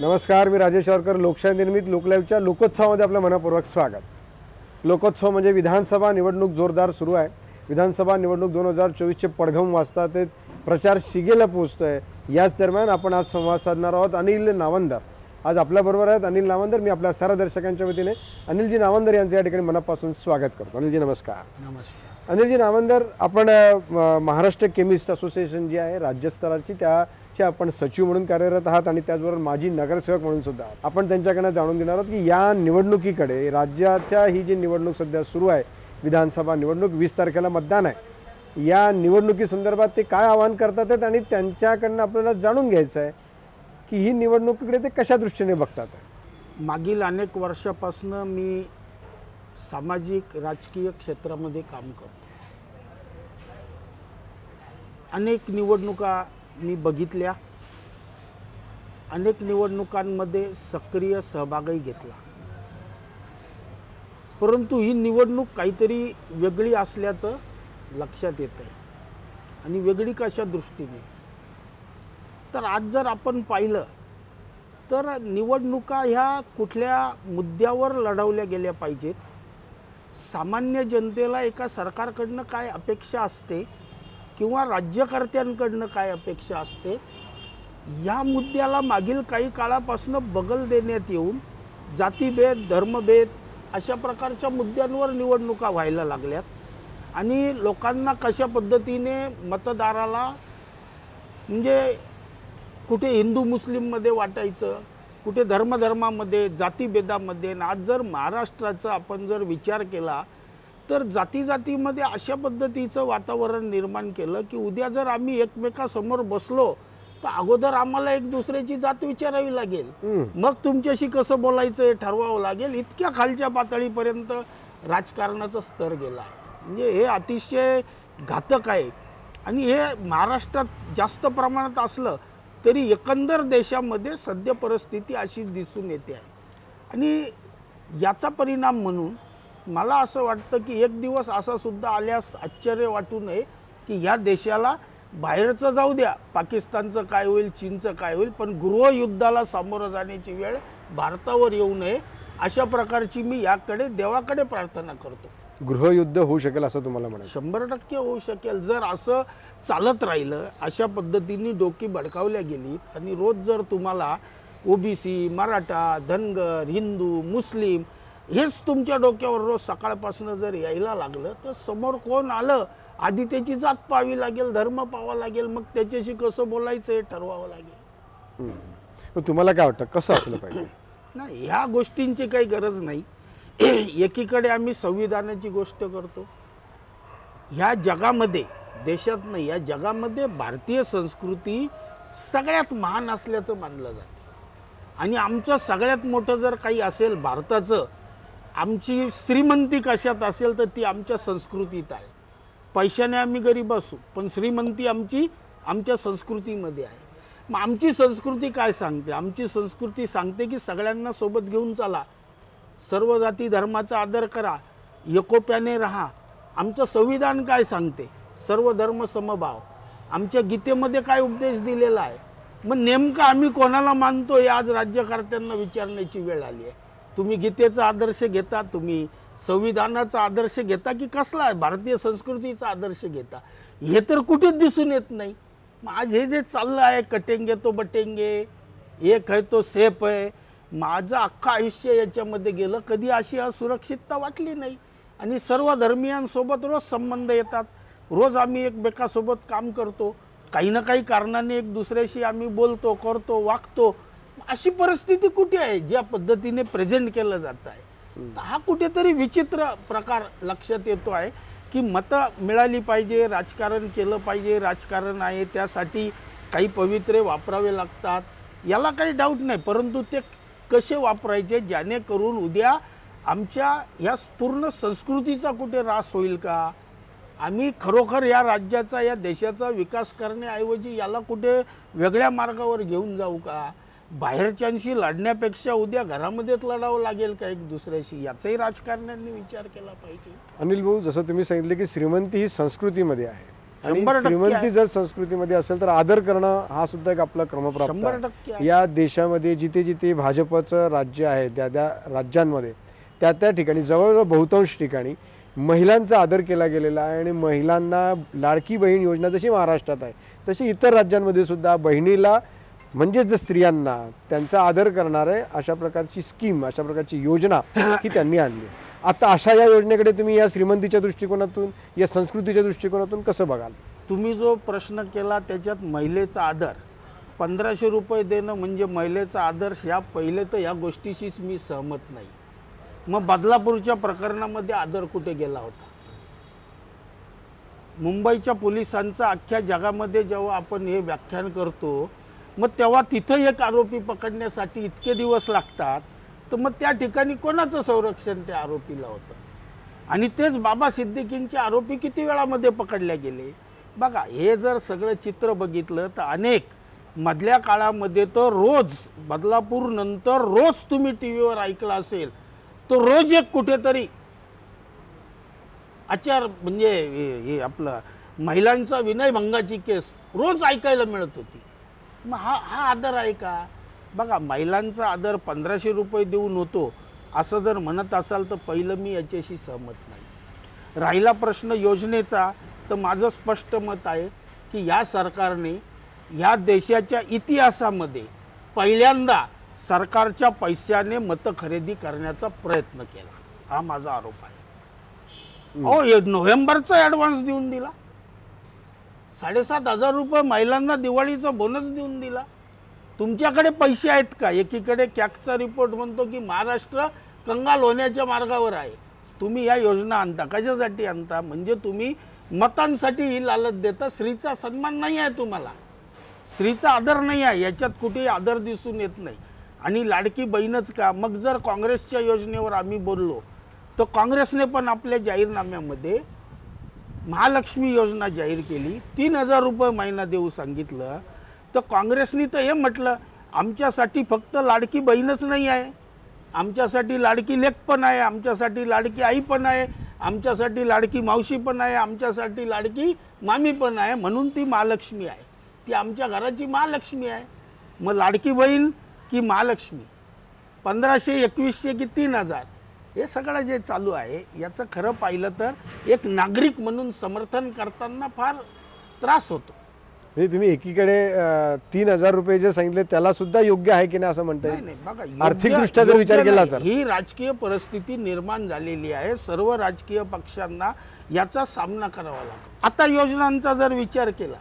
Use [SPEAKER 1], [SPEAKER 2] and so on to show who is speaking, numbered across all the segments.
[SPEAKER 1] नमस्कार मी राजेश सावरकर लोकशाही निर्मित लोकलाईव्हच्या लोकोत्सवामध्ये आपलं मनपूर्वक स्वागत. लोकोत्सव म्हणजे विधानसभा निवडणूक जोरदार सुरू आहे. विधानसभा निवडणूक दोन हजार चोवीसचे पडघम वाजता ते प्रचार शिगेला पोहोचतो आहे याच दरम्यान आपण आज संवाद साधणार आहोत अनिल नावंदर. आज आपल्याबरोबर आहेत अनिल नावंदर. मी आपल्या सारा दर्शकांच्या वतीने अनिलजी नावंदर यांचं या ठिकाणी मनापासून स्वागत करतो. अनिलजी नमस्कार.
[SPEAKER 2] नमस्कार.
[SPEAKER 1] अनिलजी नावंदर आपण महाराष्ट्र केमिस्ट असोसिएशन जी आहे राज्यस्तराची चे आपण सचिव म्हणून कार्यरत आहात आणि त्याचबरोबर माजी नगरसेवक म्हणून सुद्धा आपण त्यांच्याकडनं जाणून घेणार आहोत की या निवडणुकीकडे राज्याच्या ही जी निवडणूक सध्या सुरू आहे विधानसभा निवडणूक वीस तारखेला मतदान आहे. या निवडणुकीसंदर्भात ते काय आवाहन करतात आहेत आणि त्यांच्याकडनं आपल्याला जाणून घ्यायचं आहे की ही निवडणुकीकडे ते कशा दृष्टीने बघतात
[SPEAKER 2] मागील अनेक वर्षापासून मी सामाजिक राजकीय क्षेत्रामध्ये काम करतो. अनेक निवडणुका मी बघितल्या. अनेक निवडणुकांमध्ये सक्रिय सहभागही घेतला. परंतु ही निवडणूक काहीतरी वेगळी असल्याचं लक्षात येत आहे आणि वेगळी कशा दृष्टीने? तर आज जर आपण पाहिलं तर निवडणुका ह्या कुठल्या मुद्द्यावर लढवल्या गेल्या पाहिजेत? सामान्य जनतेला एका सरकारकडनं काय अपेक्षा असते? किंवा राज्यकर्त्यांकडनं काय अपेक्षा असते या मुद्द्याला मागील काही काळापासून बगल देण्यात येऊन जातीभेद धर्मभेद अशा प्रकारच्या मुद्द्यांवर निवडणुका व्हायला लागल्यात. आणि लोकांना कशा पद्धतीने मतदाराला म्हणजे कुठे हिंदू मुस्लिममध्ये वाटायचं कुठे धर्मधर्मामध्ये जातीभेदामध्ये आणि आज जर महाराष्ट्राचा आपण जर विचार केला तर जाती जातीमध्ये अशा पद्धतीचं वातावरण निर्माण केलं की उद्या जर आम्ही एकमेकासमोर बसलो तर अगोदर आम्हाला एक दुसऱ्याची जात विचारावी लागेल. मग तुमच्याशी कसं बोलायचं हे ठरवावं लागेल. इतक्या खालच्या पातळीपर्यंत राजकारणाचा स्तर गेला आहे. म्हणजे हे अतिशय घातक आहे. आणि हे महाराष्ट्रात जास्त प्रमाणात असलं तरी एकंदर देशामध्ये सद्य परिस्थिती अशी दिसून येते आहे. आणि याचा परिणाम म्हणून मला असं वाटतं की एक दिवस असा सुद्धा आल्यास आश्चर्य वाटू नये की ह्या देशाला बाहेरचं जाऊ द्या पाकिस्तानचं काय होईल चीनचं काय होईल पण गृहयुद्धाला सामोरं जाण्याची वेळ भारतावर येऊ नये अशा प्रकारची मी याकडे देवाकडे प्रार्थना करतो.
[SPEAKER 1] गृहयुद्ध होऊ शकेल असं तुम्हाला म्हणायचं?
[SPEAKER 2] शंभर टक्के होऊ शकेल. जर असं चालत राहिलं अशा पद्धतीने डोकी भडकावल्या गेली आणि रोज जर तुम्हाला ओबीसी मराठा धनगर हिंदू मुस्लिम हेच तुमच्या डोक्यावर रोज सकाळपासून जर यायला लागलं तर समोर कोण आलं आधी त्याची जात पाहावी लागेल धर्म पाहावा लागेल मग त्याच्याशी कसं बोलायचं हे ठरवावं लागेल.
[SPEAKER 1] मग तुम्हाला काय वाटतं कसं असलं पाहिजे?
[SPEAKER 2] नाही ह्या गोष्टींची काही गरज नाही. एकीकडे आम्ही संविधानाची गोष्ट करतो. ह्या जगामध्ये देशात नाही या जगामध्ये भारतीय संस्कृती सगळ्यात महान असल्याचं मानलं जातं. आणि आमचं सगळ्यात मोठं जर काही असेल भारताचं आमची श्रीमंती कशात असेल तर ती आमच्या संस्कृतीत आहे. पैशाने आम्ही गरीब असू पण श्रीमंती आमची आमच्या संस्कृतीमध्ये आहे. मग आमची संस्कृती काय सांगते? आमची संस्कृती सांगते की सगळ्यांना सोबत घेऊन चला. सर्व जाती धर्माचा आदर करा. एकोप्याने राहा. आमचं संविधान काय सांगते? सर्व धर्म समभाव. आमच्या गीतेमध्ये काय उपदेश दिलेला आहे? मग नेमकं आम्ही कोणाला मानतो हे आज राज्यकर्त्यांना विचारण्याची वेळ आली आहे. तुम्ही गीतेचा आदर्श घेता तुम्ही संविधानाचा आदर्श घेता की कसला आहे? भारतीय संस्कृतीचा आदर्श घेता? हे तर कुठेच दिसून येत नाही. आज हे जे चाललं आहे कटेंगे तो बटेंगे एक आहे तो सेफ आहे माझं अख्खं आयुष्य याच्यामध्ये गेलं. कधी अशी असुरक्षितता वाटली नाही. आणि सर्व धर्मियांसोबत रोज संबंध येतात. रोज आम्ही एकमेकासोबत काम करतो. काही ना काही कारणाने एक दुसऱ्याशी आम्ही बोलतो करतो वागतो. अशी परिस्थिती कुठे आहे? ज्या पद्धतीने प्रेझेंट केलं जात आहे. हा कुठेतरी विचित्र प्रकार लक्षात येतो आहे की मतं मिळाली पाहिजे राजकारण केलं पाहिजे राजकारण आहे त्यासाठी काही पवित्रे वापरावे लागतात. याला काही डाऊट नाही परंतु ते कसे वापरायचे? जेणेकरून उद्या आमच्या या पूर्ण संस्कृतीचा कुठे रास होईल का? आम्ही खरोखर या राज्याचा या देशाचा विकास करण्याऐवजी याला कुठे वेगळ्या मार्गावर घेऊन जाऊ का? बाहेरच्यांशी लढण्यापेक्षा उद्या घरामध्येच लढावं लागेल का एक दुसऱ्याशी याचाही राजकारण्यांनी विचार केला पाहिजे
[SPEAKER 1] अनिल भाऊ जसं तुम्ही सांगितलं की श्रीमंती ही संस्कृतीमध्ये आहे आणि श्रीमंती. जर संस्कृतीमध्ये असेल तर आदर करणं हा सुद्धा एक आपला क्रमप्राप्त. या देशामध्ये जिथे जिथे भाजपचं राज्य आहे त्या त्या राज्यांमध्ये त्या त्या ठिकाणी जवळजवळ बहुतांश ठिकाणी महिलांचा आदर केला गेलेला आहे आणि महिलांना लाडकी बहीण योजना जशी महाराष्ट्रात आहे तशी इतर राज्यांमध्ये सुद्धा बहिणीला म्हणजेच जर स्त्रियांना त्यांचा आदर करणारे अशा प्रकारची स्कीम अशा प्रकारची योजना ही त्यांनी आणली. आता अशा या योजनेकडे तुम्ही या श्रीमंतीच्या दृष्टिकोनातून या संस्कृतीच्या दृष्टिकोनातून कसं बघाल?
[SPEAKER 2] तुम्ही जो प्रश्न केला त्याच्यात महिलेचा आदर पंधराशे रुपये देणं म्हणजे महिलेचा आदर ह्या पहिले तर ह्या गोष्टीशीच मी सहमत नाही. मग बदलापूरच्या प्रकरणामध्ये आदर कुठे गेला होता? मुंबईच्या पोलिसांचा अख्ख्या जगामध्ये जेव्हा आपण हे व्याख्यान करतो मग तेव्हा तिथं एक आरोपी पकडण्यासाठी इतके दिवस लागतात तर मग त्या ठिकाणी कोणाचं संरक्षण त्या आरोपीला होतं? आणि तेच बाबा सिद्दीकींचे आरोपी किती वेळामध्ये पकडले गेले? बघा हे जर सगळं चित्र बघितलं तर अनेक. मधल्या काळामध्ये तर रोज बदलापूर नंतर रोज तुम्ही टी व्हीवर ऐकलं असेल तो रोज एक कुठेतरी आचार म्हणजे हे हे आपलं महिलांचा विनयभंगाची केस रोज ऐकायला मिळत होती. मग हा हा आदर आहे का? बघा महिलांचा आदर पंधराशे रुपये देऊन होतो असं जर म्हणत असाल तर पहिलं मी याच्याशी सहमत नाही. राहिला प्रश्न योजनेचा तर माझं स्पष्ट मत आहे की या सरकारने या देशाच्या इतिहासामध्ये पहिल्यांदा सरकारच्या पैशाने मतं खरेदी करण्याचा प्रयत्न केला. हा माझा आरोप आहे. हो नोव्हेंबरचा ॲडव्हान्स देऊन दिला. साडेसात हजार रुपये महिलांना दिवाळीचा बोनस देऊन दिला. तुमच्याकडे पैसे आहेत का? एकीकडे कॅकचा रिपोर्ट म्हणतो की महाराष्ट्र कंगाल होण्याच्या मार्गावर आहे. तुम्ही या योजना आणता कशासाठी आणता? म्हणजे तुम्ही मतांसाठी ही लालच देता. स्त्रीचा सन्मान नाही आहे तुम्हाला. स्त्रीचा आदर नाही आहे. याच्यात कुठेही आदर दिसून येत नाही. आणि लाडकी बहीणच का? मग जर काँग्रेसच्या योजनेवर आम्ही बोललो तर काँग्रेसने पण आपल्या जाहीरनाम्यामध्ये महालक्ष्मी योजना जाहीर केली तीन हजार रुपये महिना देऊ सांगितलं तर काँग्रेसनी तर हे म्हटलं आमच्यासाठी फक्त लाडकी बहीणच नाही आहे. आमच्यासाठी लाडकी लेक पण आहे आमच्यासाठी लाडकी आई पण आहे आमच्यासाठी लाडकी मावशी पण आहे आमच्यासाठी लाडकी मामी पण आहे म्हणून ती महालक्ष्मी आहे. ती आमच्या घराची महालक्ष्मी आहे. मग लाडकी बहीण की महालक्ष्मी? पंधराशे एकवीसशे की तीन हजार? हे सगळं जे चालू आहे याचं खरं पाहिलं तर एक नागरिक म्हणून समर्थन करताना फार त्रास होतो.
[SPEAKER 1] म्हणजे तुम्ही एकीकडे तीन हजार रुपये जे सांगितले त्याला सुद्धा योग्य आहे की नाही असं म्हणता येईल?
[SPEAKER 2] योग्य-
[SPEAKER 1] आर्थिकदृष्ट्या जर विचार केला. तर.
[SPEAKER 2] ही राजकीय परिस्थिती निर्माण झालेली आहे. सर्व राजकीय पक्षांना याचा सामना करावा लागतो. आता योजनांचा जर विचार केला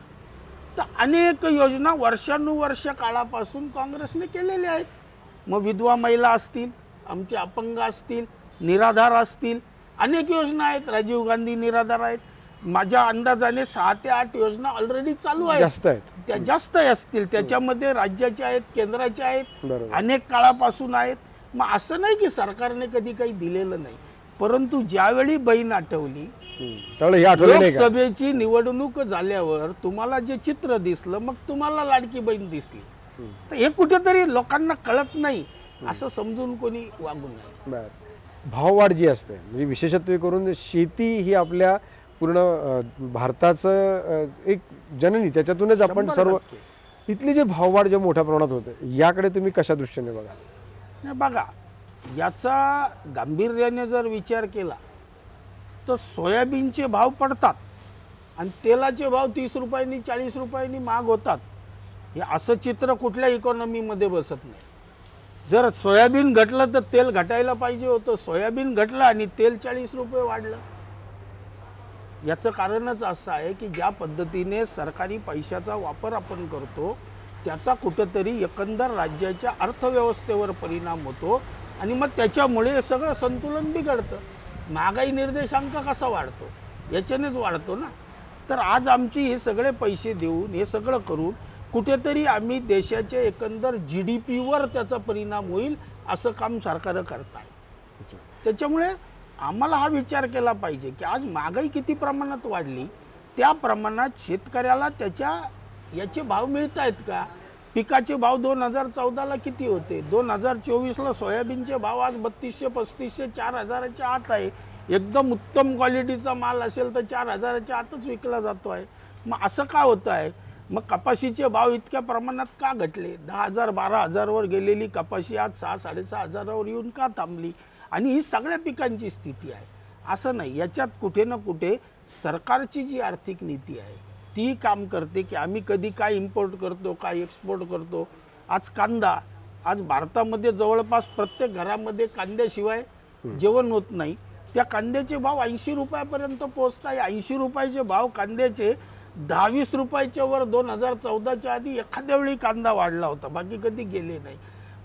[SPEAKER 2] तर अनेक योजना वर्षानुवर्ष काळापासून काँग्रेसने केलेल्या आहेत. मग विधवा महिला असतील आमचे अपंग असतील निराधार असतील. अनेक योजना आहेत. राजीव गांधी निराधार आहेत. माझ्या अंदाजाने सहा ते आठ योजना ऑलरेडी चालू आहेत.
[SPEAKER 1] जास्त आहेत.
[SPEAKER 2] त्या जास्त असतील. त्याच्यामध्ये राज्याच्या आहेत केंद्राच्या आहेत. अनेक काळापासून आहेत. मग असं नाही की सरकारने कधी काही दिलेलं नाही. परंतु ज्यावेळी बहीण आठवली लोकसभेची निवडणूक झाल्यावर तुम्हाला जे चित्र दिसलं मग तुम्हाला लाडकी बहीण दिसली. तर हे कुठेतरी लोकांना कळत नाही. असं समजून कोणी वागू नये.
[SPEAKER 1] भाववाढ जी असते म्हणजे विशेषत्वे करून शेती ही आपल्या पूर्ण भारताचं एक जननी त्याच्यातूनच आपण सर्व. इथली जे भाववाढ जे मोठ्या प्रमाणात होते याकडे तुम्ही कशा दृष्टीने बघा?
[SPEAKER 2] बघा याचा गांभीर्याने जर विचार केला तर सोयाबीनचे भाव पडतात आणि तेलाचे भाव तीस रुपयांनी चाळीस रुपयांनी महाग होतात. हे असं चित्र कुठल्या इकॉनॉमीमध्ये बसत नाही. जर सोयाबीन घटलं तर तेल घटायला पाहिजे होतं. सोयाबीन घटलं आणि तेल चाळीस रुपये वाढलं. याचं कारणच असं आहे की ज्या पद्धतीने सरकारी पैशाचा वापर आपण करतो त्याचा कुठंतरी एकंदर राज्याच्या अर्थव्यवस्थेवर परिणाम होतो आणि मग त्याच्यामुळे सगळं संतुलन बिघडतं. महागाई निर्देशांक कसा वाढतो? याच्यानेच वाढतो ना. तर आज आमची हे सगळे पैसे देऊन हे सगळं करून कुठेतरी आम्ही देशाच्या एकंदर जी डी पीवर त्याचा परिणाम होईल असं काम सरकारं करत आहे त्याच्यामुळे आम्हाला हा विचार केला पाहिजे की आज महागाई किती प्रमाणात वाढली त्या प्रमाणात शेतकऱ्याला त्याच्या याचे भाव मिळत आहेत का? पिकाचे भाव दोन हजार चौदाला किती होते? दोन हजार चोवीसला सोयाबीनचे भाव आज बत्तीसशे पस्तीसशे चार हजाराच्या आत आहे. एकदम उत्तम क्वालिटीचा माल असेल तर चार हजाराच्या आतच विकला जातो आहे मग असं का होतं आहे मग कपाशीचे भाव इतक्या प्रमाणात का घटले? दहा हजार बारा हजारवर गेलेली कपाशी आज सहा साडेसहा हजारावर येऊन का थांबली? आणि ही सगळ्या पिकांची स्थिती आहे. असं नाही याच्यात कुठे ना कुठे सरकारची जी आर्थिक नीती आहे ती काम करते की आम्ही कधी काय इम्पोर्ट करतो काय एक्सपोर्ट करतो. आज कांदा आज भारतामध्ये जवळपास प्रत्येक घरामध्ये कांद्याशिवाय जेवण होत नाही. त्या कांद्याचे भाव ऐंशी रुपयापर्यंत पोहोचत आहे ऐंशी रुपयाचे भाव कांद्याचे दहावीस रुपयाच्या वर दोन हजार चौदाच्या आधी एखाद्या वेळी कांदा वाढला होता बाकी कधी गेले नाही.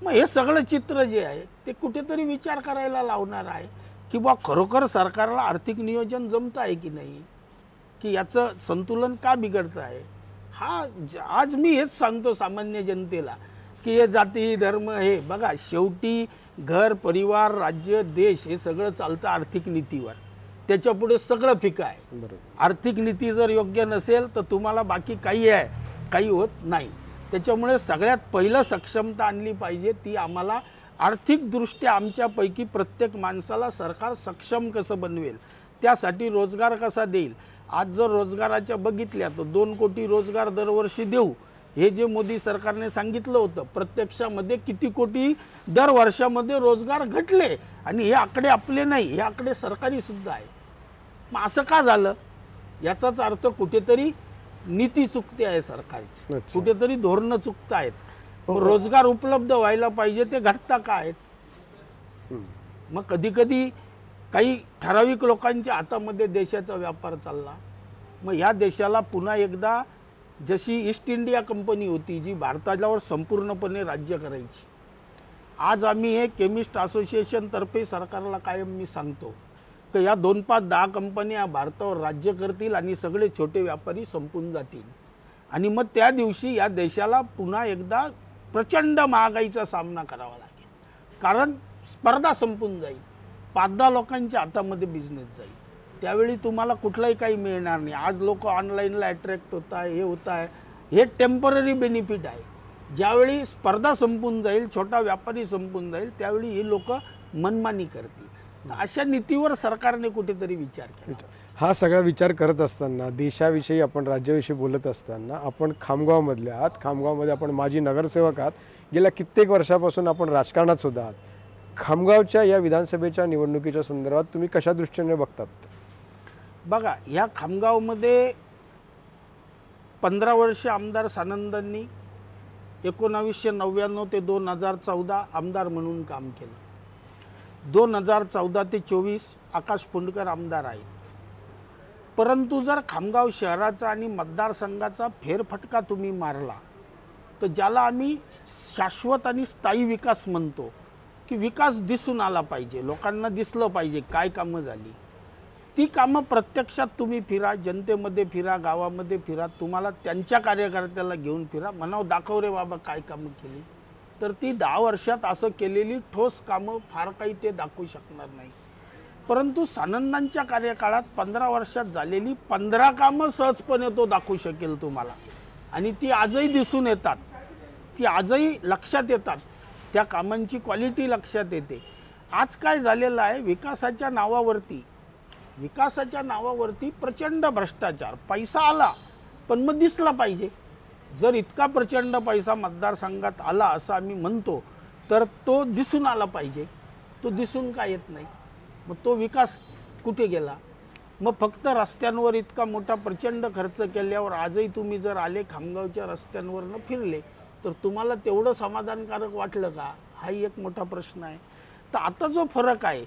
[SPEAKER 2] मग हे सगळं चित्र जे आहे ते कुठेतरी विचार करायला लावणार आहे की बा खरोखर सरकारला आर्थिक नियोजन जमत आहे की नाही? की याचं संतुलन का बिघडतं आहे? हा ज- आज मी हेच सांगतो सामान्य जनतेला की हे जाती धर्म हे बघा शेवटी घर परिवार राज्य देश हे सगळं चालतं आर्थिक नीतीवर. त्याच्या पुढे सगळं फिकं आहे.
[SPEAKER 1] बरोबर.
[SPEAKER 2] आर्थिक नीती जर योग्य नसेल तर तुम्हाला बाकी काही आहे काही होत नाही. त्याच्यामुळे सगळ्यात पहिलं सक्षमता आणली पाहिजे ती आम्हाला आर्थिकदृष्ट्या आमच्यापैकी प्रत्येक माणसाला सरकार सक्षम कसं बनवेल त्यासाठी रोजगार कसा देईल? आज जर रोजगाराच्या बघितल्या तर दोन कोटी रोजगार दरवर्षी देऊ हे जे मोदी सरकारने सांगितलं होतं प्रत्यक्षामध्ये किती कोटी दर वर्षामध्ये रोजगार घटले आणि हे आकडे आपले नाही हे आकडे सरकारी सुद्धा आहे. मग असं का झालं? याचाच अर्थ कुठेतरी नीती चुकते आहे सरकारची. कुठेतरी धोरणं चुकत आहेत. मग रोजगार उपलब्ध व्हायला पाहिजे ते घटता का आहेत? मग कधी कधी काही ठराविक लोकांच्या हातामध्ये देशाचा व्यापार चालला. मग ह्या देशाला पुन्हा एकदा जशी ईस्ट इंडिया कंपनी होती जी भारताजवळ संपूर्णपणे राज्य करायची. आज आम्ही हे केमिस्ट असोसिएशनतर्फे सरकारला कायम मी सांगतो की या दोन पाच दहा कंपन्या भारतावर राज्य करतील आणि सगळे छोटे व्यापारी संपून जातील. आणि मग त्या दिवशी या देशाला पुन्हा एकदा प्रचंड महागाईचा सामना करावा लागेल. कारण स्पर्धा संपून जाईल. पाच दहा लोकांच्या हातामध्ये बिझनेस जाईल. त्यावेळी तुम्हाला कुठलंही काही मिळणार नाही. आज लोक ऑनलाईनला अट्रॅक्ट होत आहे हे होत आहे हे टेंपररी बेनिफिट आहे. ज्यावेळी स्पर्धा संपून जाईल छोटा व्यापारी संपून जाईल त्यावेळी ही लोक मनमानी करतील. अशा नीतीवर सरकारने कुठेतरी विचार केला.
[SPEAKER 1] हा सगळा विचार करत असताना देशाविषयी आपण राज्याविषयी बोलत असताना आपण खामगावमधले आहात. खामगावमध्ये आपण माजी नगरसेवक आहात. गेल्या कित्येक वर्षापासून आपण राजकारणात सुद्धा आहात. खामगावच्या या विधानसभेच्या निवडणुकीच्या संदर्भात तुम्ही कशा दृष्टीने बघतात?
[SPEAKER 2] बघा ह्या खामगावमध्ये पंधरा वर्ष आमदार सानंदांनी एकोणावीसशे नव्याण्णव ते दोन हजार चौदा आमदार म्हणून काम केलं. दोन हजार चौदा ते चोवीस आकाश पुंडकर आमदार आहेत. परंतु जर खामगाव शहराचा आणि मतदारसंघाचा फेरफटका तुम्ही मारला तर ज्याला आम्ही शाश्वत आणि स्थायी विकास म्हणतो की विकास दिसून आला पाहिजे लोकांना दिसलं पाहिजे काय कामं झाली. ती कामं प्रत्यक्षात तुम्ही फिरा जनतेमध्ये फिरा गावामध्ये फिरा तुम्हाला त्यांच्या कार्यकर्त्याला घेऊन फिरा. म्हणावं दाखव रे बाबा काय कामं केली. तर ती दहा वर्षात असं केलेली ठोस कामं फार काही ते दाखवू शकणार नाही. परंतु सानंदांच्या कार्यकाळात पंधरा वर्षात झालेली पंधरा कामं सहजपणे तो दाखवू शकेल तुम्हाला. आणि ती आजही दिसून येतात. ती आजही लक्षात येतात. त्या कामांची क्वालिटी लक्षात येते. आज काय झालेलं आहे विकासाच्या नावावरती विकासाच्या नावावरती प्रचंड भ्रष्टाचार. पैसा आला पण मग दिसला पाहिजे. जर इतका प्रचंड पैसा मतदारसंघात आला असं आम्ही म्हणतो तर तो दिसून आला पाहिजे. तो दिसून का येत नाही? मग तो विकास कुठे गेला? मग फक्त रस्त्यांवर इतका मोठा प्रचंड खर्च केल्यावर आजही तुम्ही जर आले खामगावच्या रस्त्यांवरनं फिरले तर तुम्हाला तेवढं समाधानकारक वाटलं का? हाही एक मोठा प्रश्न आहे. तर आता जो फरक आहे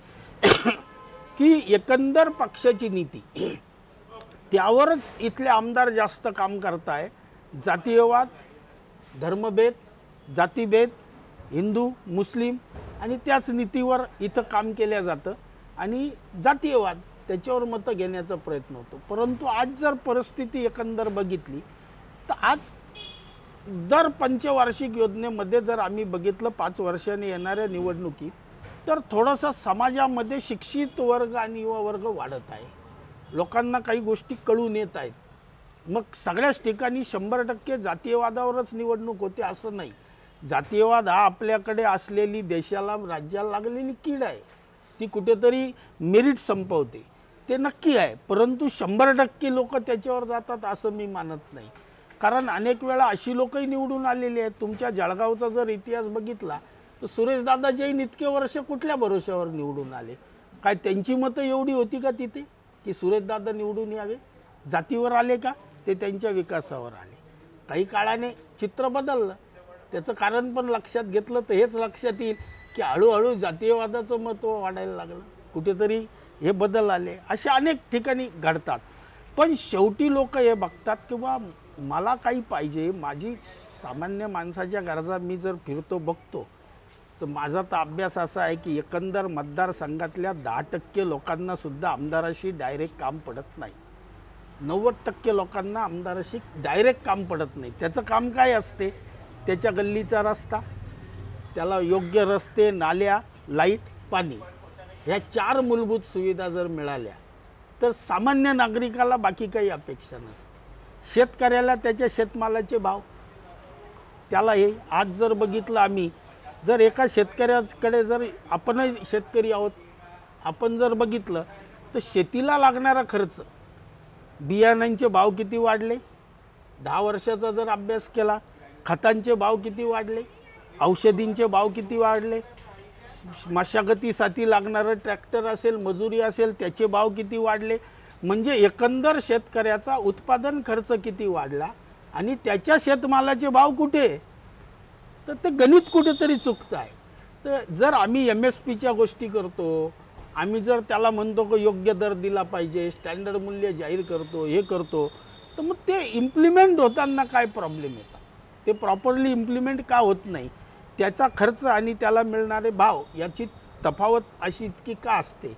[SPEAKER 2] की एकंदर पक्षाची नीती. त्यावरच इथले आमदार जास्त काम करताय. जातीयवाद धर्मभेद जातीभेद हिंदू मुस्लिम आणि त्याच नीतीवर इथं काम केलं जातं आणि जातीयवाद त्याच्यावर मतं घेण्याचा प्रयत्न होतो. परंतु आज जर परिस्थिती एकंदर बघितली तर आज दर पंचवार्षिक योजनेमध्ये जर आम्ही बघितलं पाच वर्षाने येणाऱ्या निवडणुकीत तर थोडंसं समाजामध्ये शिक्षित वर्ग आणि युवा वर्ग वाढत आहे. लोकांना काही गोष्टी कळून येत आहेत. मग सगळ्याच ठिकाणी शंभर टक्के जातीयवादावरच निवडणूक होते असं नाही. जातीयवाद हा आपल्याकडे असलेली देशाला राज्याला लागलेली कीड आहे. ती कुठेतरी मेरिट संपवते. ते नक्की आहे परंतु शंभर टक्के लोक त्याच्यावर जातात असं मी मानत नाही. कारण अनेक वेळा अशी लोकही निवडून आलेली आहेत. तुमच्या जळगावचा जर इतिहास बघितला तर सुरेशदादा जैन इतके वर्ष कुठल्या भरोश्यावर निवडून आले? काय त्यांची मतं एवढी होती का तिथे की सुरेशदादा निवडून यावे? जातीवर आले का? ते त्यांच्या विकासावर आले. काही काळाने चित्र बदललं. त्याचं कारण पण लक्षात घेतलं तर हेच लक्षात येईल की हळूहळू जातीयवादाचं महत्त्व वाढायला लागलं. कुठेतरी हे बदल आले. असे अनेक ठिकाणी घडतात. पण शेवटी लोक हे बघतात किंवा मला काही पाहिजे. माझी सामान्य माणसाच्या गरजा मी जर फिरतो बघतो तर माझा तर अभ्यास असा आहे की एकंदर मतदारसंघातल्या दहा टक्के लोकांनासुद्धा आमदाराशी डायरेक्ट काम पडत नाही. नव्वद टक्के लोकांना आमदाराशी डायरेक्ट काम पडत नाही. त्याचं काम काय असते? त्याच्या गल्लीचा रस्ता त्याला योग्य रस्ते नाल्या लाइट पाणी ह्या चार मूलभूत सुविधा जर मिळाल्या तर सामान्य नागरिकाला बाकी काही अपेक्षा नसते. शेतकऱ्याला त्याच्या शेतमालाचे भाव त्याला हे आज जर बघितलं आम्ही जर एका शेतकऱ्याकडे जर आपणही शेतकरी आहोत आपण जर बघितलं तर शेतीला लागणारा खर्च बियाणांचे भाव किती वाढले? दहा वर्षाचा जर अभ्यास केला खतांचे भाव किती वाढले? औषधींचे भाव किती वाढले? मशागतीसाठी लागणारं ट्रॅक्टर असेल मजुरी असेल त्याचे भाव किती वाढले? म्हणजे एकंदर शेतकऱ्याचा उत्पादन खर्च किती वाढला आणि त्याच्या शेतमालाचे भाव कुठे? तर ते गणित कुठेतरी चुकतं आहे तर जर आम्ही एम एस पीच्या गोष्टी करतो आम्ही जर त्याला म्हणतो की योग्य दर दिला पाहिजे स्टँडर्ड मूल्य जाहीर करतो हे करतो तर मग ते इम्प्लिमेंट होताना काय प्रॉब्लेम येतात? ते प्रॉपरली इम्प्लिमेंट का होत नाही? त्याचा खर्च आणि त्याला मिळणारे भाव याची तफावत अशी इतकी का असते?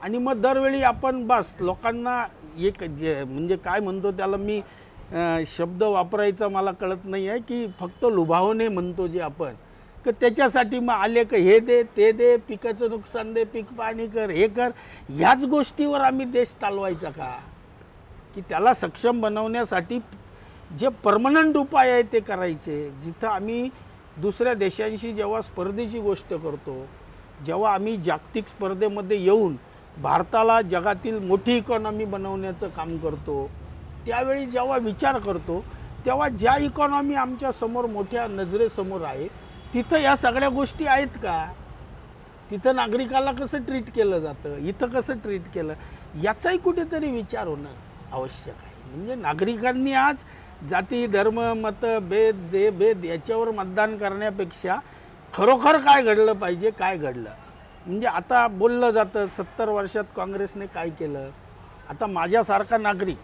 [SPEAKER 2] आणि मग दरवेळी आपण बस लोकांना एक जे म्हणजे काय म्हणतो त्याला मी शब्द वापरायचा मला कळत नाही आहे की फक्त लुभावणे म्हणतो जे आपण. की त्याच्यासाठी मग आले का हे दे ते दे पिकाचं नुकसान दे पीक पाणी कर हे कर. ह्याच गोष्टीवर आम्ही देश चालवायचा का? की त्याला सक्षम बनवण्यासाठी जे परमनंट उपाय आहे ते करायचे. जिथं आम्ही दुसऱ्या देशांशी जेव्हा स्पर्धेची गोष्ट करतो जेव्हा आम्ही जागतिक स्पर्धेमध्ये येऊन भारताला जगातील मोठी इकॉनॉमी बनवण्याचं काम करतो त्यावेळी जेव्हा विचार करतो तेव्हा ज्या इकॉनॉमी आमच्यासमोर मोठ्या नजरेसमोर आहे तिथं या सगळ्या गोष्टी आहेत का? तिथं नागरिकाला कसं ट्रीट केलं जातं? इथं कसं ट्रीट केलं? याचाही कुठेतरी विचार होणं आवश्यक आहे. म्हणजे नागरिकांनी आज जाती धर्म मत भेद दे भेद याच्यावर मतदान करण्यापेक्षा खरोखर काय घडलं पाहिजे काय घडलं? म्हणजे आता बोललं जातं सत्तर वर्षात काँग्रेसने काय केलं? आता माझ्यासारखा नागरिक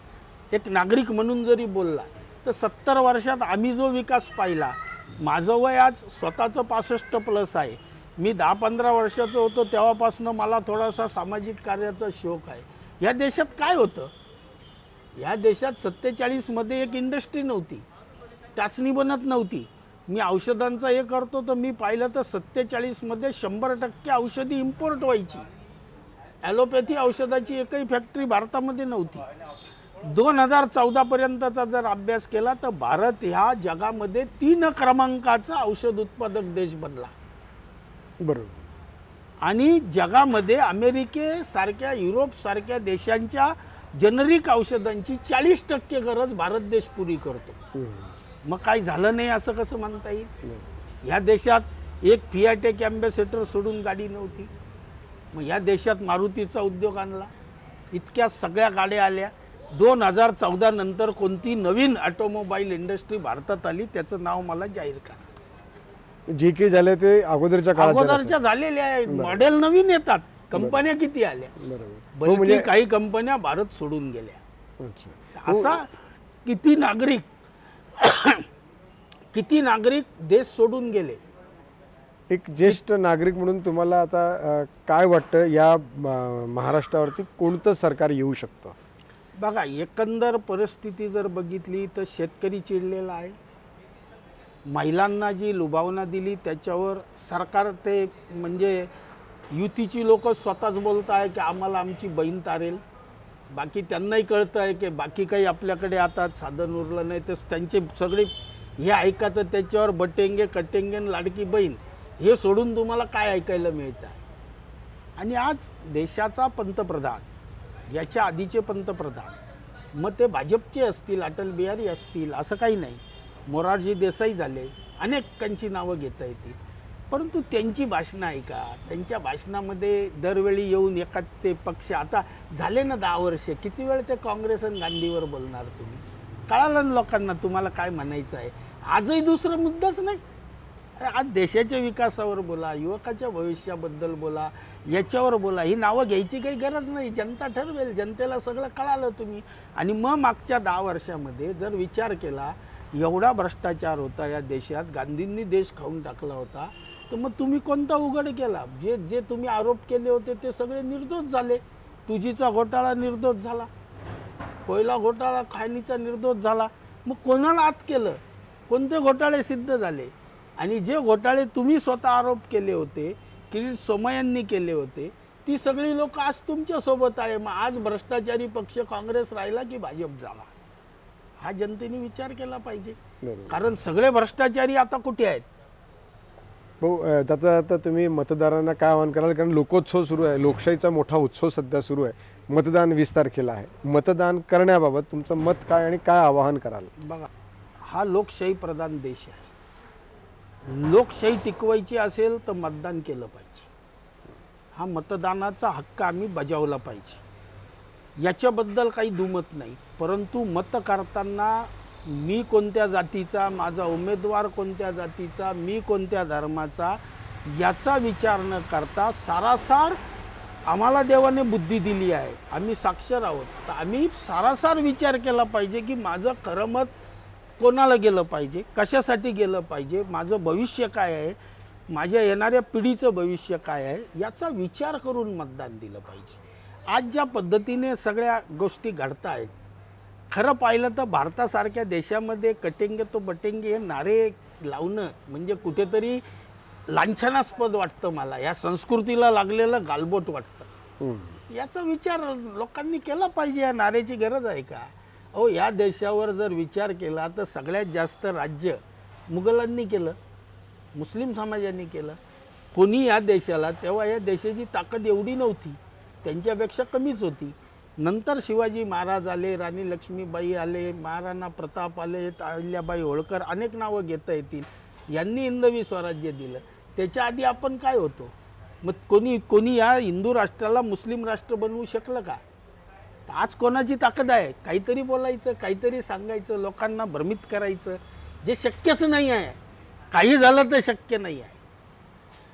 [SPEAKER 2] एक नागरिक म्हणून जरी बोलला तर सत्तर वर्षात आम्ही जो विकास पाहिला माझं वय आज स्वतःचं पासष्ट प्लस आहे. मी दहा पंधरा वर्षाचं होतो तेव्हापासून मला थोडासा सामाजिक कार्याचा शौक आहे. या देशात काय होतं? या देशात सत्तेचाळीसमध्ये एक इंडस्ट्री नव्हती. टाचणी बनत नव्हती. मी औषधांचा हे करतो तर मी पाहिलं तर सत्तेचाळीसमध्ये शंभर टक्के औषधी इम्पोर्ट व्हायची. ॲलोपॅथी औषधाची एकही फॅक्टरी भारतामध्ये नव्हती. दोन हजार चौदापर्यंतचा जर अभ्यास केला तर भारत ह्या जगामध्ये तीन क्रमांकाचा औषध उत्पादक देश बनला.
[SPEAKER 1] बरोबर.
[SPEAKER 2] आणि जगामध्ये अमेरिकेसारख्या युरोपसारख्या देशांच्या जेनरिक औषधांची चाळीस टक्के गरज भारत देश पुरी करतो. मग काय झालं नाही असं कसं म्हणता येईल? ह्या देशात एक फियाटेक अँबॅसेडर सोडून गाडी नव्हती. मग ह्या देशात मारुतीचा उद्योग आणला. इतक्या सगळ्या गाड्या आल्या. दोन हजार चौदा नंतर कोणती नवीन ऑटोमोबाईल इंडस्ट्री भारतात आली त्याचं नाव मला जाहीर करा.
[SPEAKER 1] जे काही झालं ते अगोदरच्या काळात.
[SPEAKER 2] अगोदरच्या झालेल्या मॉडेल नवीन येतात. कंपन्या किती आल्या?
[SPEAKER 1] बरोबर. हो म्हणजे
[SPEAKER 2] काही कंपन्या भारत सोडून गेल्या.
[SPEAKER 1] अच्छा.
[SPEAKER 2] असा किती नागरिक किती नागरिक देश सोडून गेले?
[SPEAKER 1] एक ज्येष्ठ नागरिक म्हणून तुम्हाला आता काय वाटतं या महाराष्ट्रावरती कोणतं सरकार येऊ शकतं?
[SPEAKER 2] बघा एकंदर परिस्थिती जर बघितली तर शेतकरी चिडलेला आहे. महिलांना जी लुभावना दिली त्याच्यावर सरकार ते म्हणजे युतीची लोक स्वतःच बोलत आहे की आम्हाला आमची बहीण तारेल. बाकी त्यांनाही कळतं आहे की बाकी काही आपल्याकडे आता साधन उरलं नाही. तर त्यांचे सगळे हे ऐका तर त्याच्यावर बटेंगे कटेंगे आणि लाडकी बहीण. हे सोडून तुम्हाला काय ऐकायला मिळतं आहे आणि आज देशाचा पंतप्रधान याच्या आधीचे पंतप्रधान. मग ते भाजपचे असतील अटल बिहारी असतील असं काही नाही. मोरारजी देसाई झाले अनेकांची नावं घेता येतील. परंतु त्यांची भाषणं ऐका. त्यांच्या भाषणामध्ये दरवेळी येऊन एखाद ते पक्ष आता झाले ना दहा वर्ष किती वेळ ते काँग्रेस आणि गांधीवर बोलणार तुम्ही? कळालं ना लोकांना तुम्हाला काय म्हणायचं आहे? आजही दुसरा मुद्दाच नाही. आज देशाच्या विकासावर बोला युवकाच्या भविष्याबद्दल बोला याच्यावर बोला. ही नावं घ्यायची काही गरज नाही. जनता ठरवेल. जनतेला सगळं कळालं तुम्ही. आणि मग मागच्या दहा वर्षामध्ये जर विचार केला एवढा भ्रष्टाचार होता या देशात गांधींनी देश खाऊन टाकला होता तर मग तुम्ही कोणता उघड केला? जे जे तुम्ही आरोप केले होते ते सगळे निर्दोष झाले. तुझीचा घोटाळा निर्दोष झाला. कोयला घोटाळा खाणीचा निर्दोष झाला. मग कोणाला आत केलं? कोणते घोटाळे सिद्ध झाले? आणि जे घोटाळे तुम्ही स्वतः आरोप केले होते किरीट सोमय्यांनी केले होते ती सगळी लोक आज तुमच्यासोबत आहे. मग आज भ्रष्टाचारी पक्ष काँग्रेस राहिला की भाजप झाला? हा जनतेने विचार केला पाहिजे. कारण सगळे भ्रष्टाचारी आता कुठे आहेत?
[SPEAKER 1] भाऊ जाता जाता तुम्ही मतदारांना काय आवाहन कराल? कारण लोकोत्सव सुरू आहे. लोकशाहीचा मोठा उत्सव सध्या सुरू आहे. मतदान वीस तारखेला आहे. मतदान करण्याबाबत तुमचं मत काय आणि काय आवाहन कराल?
[SPEAKER 2] बघा हा लोकशाही प्रधान देश आहे. लोकशाही टिकवायची असेल तर मतदान केलं पाहिजे. हा मतदानाचा हक्क आम्ही बजावला पाहिजे. याच्याबद्दल काही दुमत नाही. परंतु मत करताना मी कोणत्या जातीचा माझा उमेदवार कोणत्या जातीचा मी कोणत्या धर्माचा याचा विचार न करता सारासार आम्हाला देवाने बुद्धी दिली आहे. आम्ही साक्षर आहोत. तर आम्ही सारासार विचार केला पाहिजे की माझं खरं मत कोणाला गेलं पाहिजे? कशासाठी गेलं पाहिजे? माझं भविष्य काय आहे? माझ्या येणाऱ्या पिढीचं भविष्य काय आहे? याचा विचार करून मतदान दिलं पाहिजे. आज ज्या पद्धतीने सगळ्या गोष्टी घडत आहेत खरं पाहिलं तर भारतासारख्या देशामध्ये कटेंगे तो बटेंगे हे नारे लावणं म्हणजे कुठेतरी लांछनास्पद वाटतं मला. या संस्कृतीला लागलेलं गालबोट वाटतं. याचा विचार लोकांनी केला पाहिजे या नाऱ्याची गरज आहे का? अहो या देशावर जर विचार केला तर सगळ्यात जास्त राज्य मुघलांनी केलं मुस्लिम समाजाने केलं. कोणी या देशाला तेव्हा या देशाची ताकद एवढी नव्हती त्यांच्यापेक्षा कमीच होती. नंतर शिवाजी महाराज आले राणी लक्ष्मीबाई आले महाराणा प्रताप आले अहिल्याबाई होळकर अनेक नावं घेता येतील. यांनी हिंदवी स्वराज्य दिलं. त्याच्या आधी आपण काय होतो? मग कोणी कोणी या हिंदू राष्ट्राला मुस्लिम राष्ट्र बनवू शकलं का? आज कोणाची ताकद आहे? काहीतरी बोलायचं काहीतरी सांगायचं लोकांना भ्रमित करायचं जे शक्यच नाही आहे. काही झालं तर शक्य नाही आहे.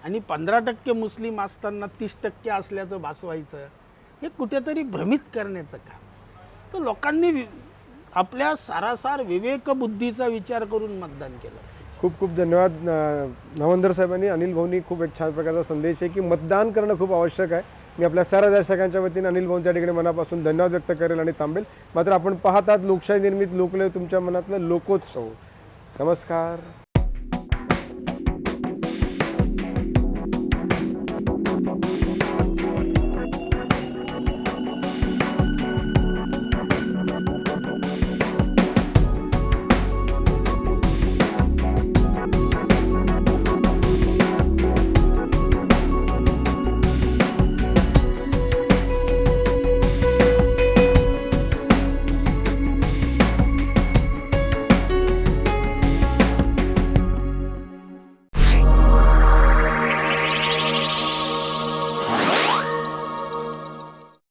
[SPEAKER 2] आणि पंधरा टक्के मुस्लिम असताना तीस टक्के असल्याचं भासवायचं हे कुठेतरी भ्रमित करण्याचं काम आहे. तर लोकांनी आपल्या सारासार विवेकबुद्धीचा विचार करून मतदान केलं
[SPEAKER 1] खूप खूप धन्यवाद नवंदर साहेबांनी. अनिल भाऊनी खूप एक छान प्रकारचा संदेश आहे की मतदान करणं खूप आवश्यक आहे. मी आपल्या साऱ्या दर्शकांच्या वतीने अनिल भाऊंच्या ठिकाणी मनापासून धन्यवाद व्यक्त करेल आणि थांबेल. मात्र आपण पाहतात लोकशाही निर्मित लोकलय तुमच्या मनातलं लोकोत्सव. नमस्कार.